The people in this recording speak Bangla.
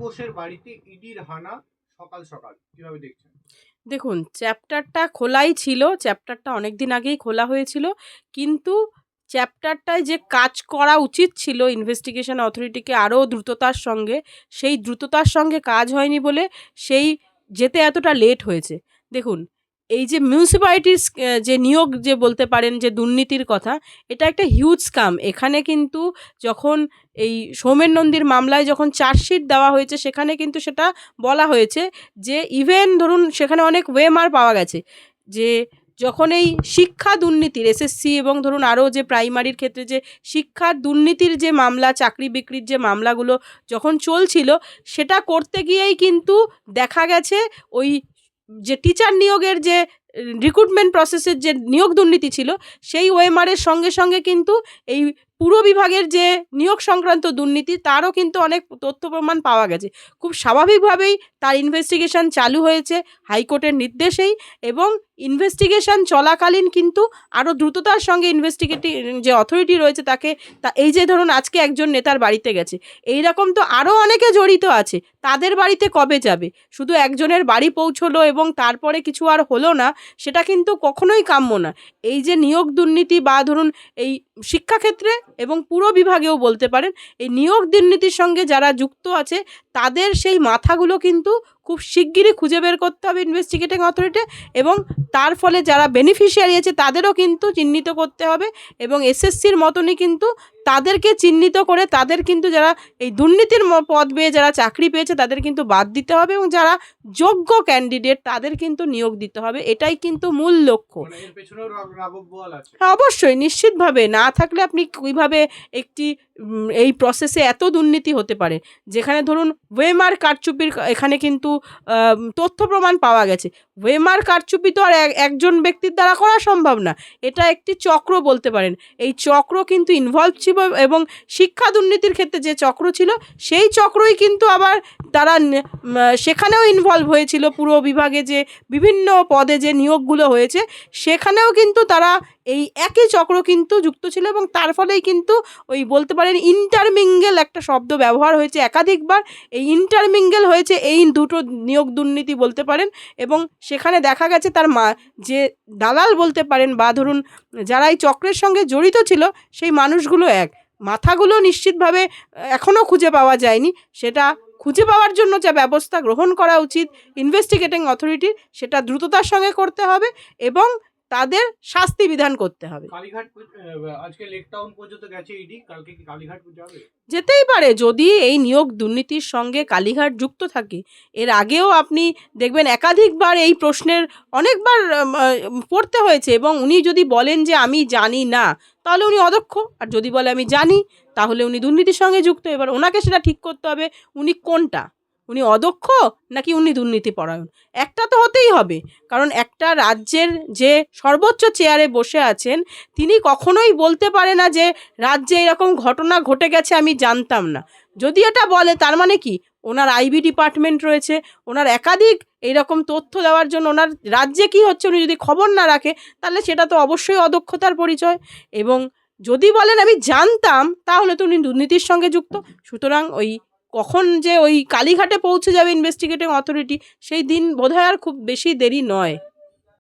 বোসের বাড়িতে ইডির হানা সকাল সকাল, কীভাবে দেখছেন? দেখুন, চ্যাপ্টারটা খোলাই ছিল, চ্যাপ্টারটা অনেক দিন আগেই খোলা হয়েছিল, কিন্তু চ্যাপ্টারটায় যে কাজ করা উচিত ছিল ইনভেস্টিগেশন অথরিটিকে আরও দ্রুততার সঙ্গে, সেই দ্রুততার সঙ্গে কাজ হয়নি বলে সেই যেতে এতটা লেট হয়েছে। দেখুন এই যে মিউনিসিপ্যালিটির যে নিয়োগ যে বলতে পারেন যে দুর্নীতির কথা, এটা একটা হিউজ স্কাম এখানে কিন্তু যখন এই সৌমেন নন্দীর মামলায় যখন চার্জশিট দেওয়া হয়েছে, সেখানে কিন্তু সেটা বলা হয়েছে যে ইভেন ধরুন সেখানে অনেক ওয়েমার পাওয়া গেছে, যে যখন এই শিক্ষা দুর্নীতির এসএসসি এবং ধরুন আরও যে প্রাইমারির ক্ষেত্রে যে শিক্ষার দুর্নীতির যে মামলা, চাকরি বিক্রির যে মামলাগুলো যখন চলছিল, সেটা করতে গিয়েই কিন্তু দেখা গেছে ওই যে টিচার নিয়োগের যে রিক্রুটমেন্ট প্রসেসের যে নিয়োগ দুর্নীতি ছিল, সেই ওয়েমারের সঙ্গে সঙ্গে কিন্তু এই পুরো বিভাগের যে নিয়োগ সংক্রান্ত দুর্নীতি, তারও কিন্তু অনেক তথ্য প্রমাণ পাওয়া গেছে। খুব স্বাভাবিকভাবেই তার ইনভেস্টিগেশন চালু হয়েছে হাইকোর্টের নির্দেশেই এবং ইনভেস্টিগেশন চলাকালীন কিন্তু আরও দ্রুততার সঙ্গে ইনভেস্টিগেটিভ যে অথরিটি রয়েছে তাকে, তা এই যে ধরুন আজকে একজন নেতার বাড়িতে গেছে এই রকম তো আরও অনেকে জড়িত আছে। তাদের বাড়িতে কবে যাবে? শুধু একজনের বাড়ি পৌঁছলো এবং তারপরে কিছু আর হলো না, সেটা কিন্তু কখনোই কাম্য না। এই যে নিয়োগ দুর্নীতি বা ধরুন এই শিক্ষাক্ষেত্রে এবং পুরো বিভাগেও বলতে পারেন, এই নিয়োগ দুর্নীতির সঙ্গে যারা যুক্ত আছে, তাদের সেই মাথাগুলো কিন্তু খুব শিগগিরই খুঁজে বের করতে হবে ইনভেস্টিগেটিং অথরিটি এবং তার ফলে যারা বেনিফিশিয়ারি আছে তাদেরও কিন্তু চিহ্নিত করতে হবে এবং এসএসসির মতনই কিন্তু তাদেরকে চিহ্নিত করে তাদের কিন্তু যারা এই দুর্নীতির পদ পেয়ে যারা চাকরি পেয়েছে তাদের কিন্তু বাদ দিতে হবে এবং যারা যোগ্য ক্যান্ডিডেট তাদের কিন্তু নিয়োগ দিতে হবে। এটাই কিন্তু মূল লক্ষ্য। মানে হ্যাঁ অবশ্যই নিশ্চিতভাবে। না থাকলে আপনি কীভাবে একটি এই প্রসেসে এত দুর্নীতি হতে পারে? যেখানে ধরুন ওয়েমার কারচুপির এখানে কিন্তু তথ্য প্রমাণ পাওয়া গেছে। ওয়েমার কারচুপি তো আর এক- একজন ব্যক্তির দ্বারা করা সম্ভব না। এটা একটি চক্র বলতে পারেন। এই চক্র কিন্তু ইনভলভ ছিল এবং শিক্ষা দুর্নীতির ক্ষেত্রে যে চক্র ছিল, সেই চক্রই কিন্তু আবার তারা সেখানেও ইনভলভ হয়েছিল। পুরো বিভাগে যে বিভিন্ন পদে যে নিয়োগগুলো হয়েছে, সেখানেও কিন্তু তারা এই একই চক্র কিন্তু যুক্ত ছিল এবং তার ফলেই কিন্তু ওই বলতে পারেন ইন্টারমিঙ্গেল একটা শব্দ ব্যবহার হয়েছে একাধিকবার। এই ইন্টারমিঙ্গেল হয়েছে এই দুটো নিয়োগ দুর্নীতি বলতে পারেন এবং সেখানে দেখা গেছে তার মা যে দালাল বলতে পারেন বা ধরুন যারা এই চক্রের সঙ্গে জড়িত ছিল সেই মানুষগুলো এক। মাথাগুলো নিশ্চিতভাবে এখনও খুঁজে পাওয়া যায়নি। সেটা খুঁজে পাওয়ার জন্য যা ব্যবস্থা গ্রহণ করা উচিত ইনভেস্টিগেটিং অথরিটির সেটা দ্রুততার সঙ্গে করতে হবে এবং তাদের শাস্তি বিধান করতে হবে। কালীঘাট আজকে লেক টাউন পর্যন্ত গেছে ইডি কালকে কি কালীঘাট যাবে যেতেই পারে যদি এই নিয়োগ দুর্নীতির সঙ্গে কালীঘাট যুক্ত থাকে। এর আগেও আপনি দেখবেন একাধিকবার এই প্রশ্নের অনেকবার পড়তে হয়েছে এবং উনি যদি বলেন যে আমি জানি না তাহলে উনি অদক্ষ। আর যদি বলে আমি জানি তাহলে উনি দুর্নীতির সঙ্গে যুক্ত। এবার ওনাকে সেটা ঠিক করতে হবে উনি কোনটা? উনি অদক্ষ নাকি উনি দুর্নীতি পরায়ণ একটা তো হতেই হবে, কারণ একটা রাজ্যের যে সর্বোচ্চ চেয়ারে বসে আছেন, তিনি কখনোই বলতে পারে না যে রাজ্যে এরকম ঘটনা ঘটে গেছে আমি জানতাম না। যদি এটা বলে, তার মানে কি? ওনার আইবি ডিপার্টমেন্ট রয়েছে, ওনার একাধিক এইরকম তথ্য দেওয়ার জন্য ওনার রাজ্যে কি হচ্ছে উনি যদি খবর না রাখে, তাহলে সেটা তো অবশ্যই অদক্ষতার পরিচয়। এবং যদি বলেন আমি জানতাম, তাহলে তো উনি দুর্নীতির সঙ্গে যুক্ত। সুতরাং ওই কখন যে ওই কালীঘাটে পৌঁছে যাবে ইনভেস্টিগেটিং অথরিটি সেই দিন বোধহয় আর খুব বেশি দেরি নয়।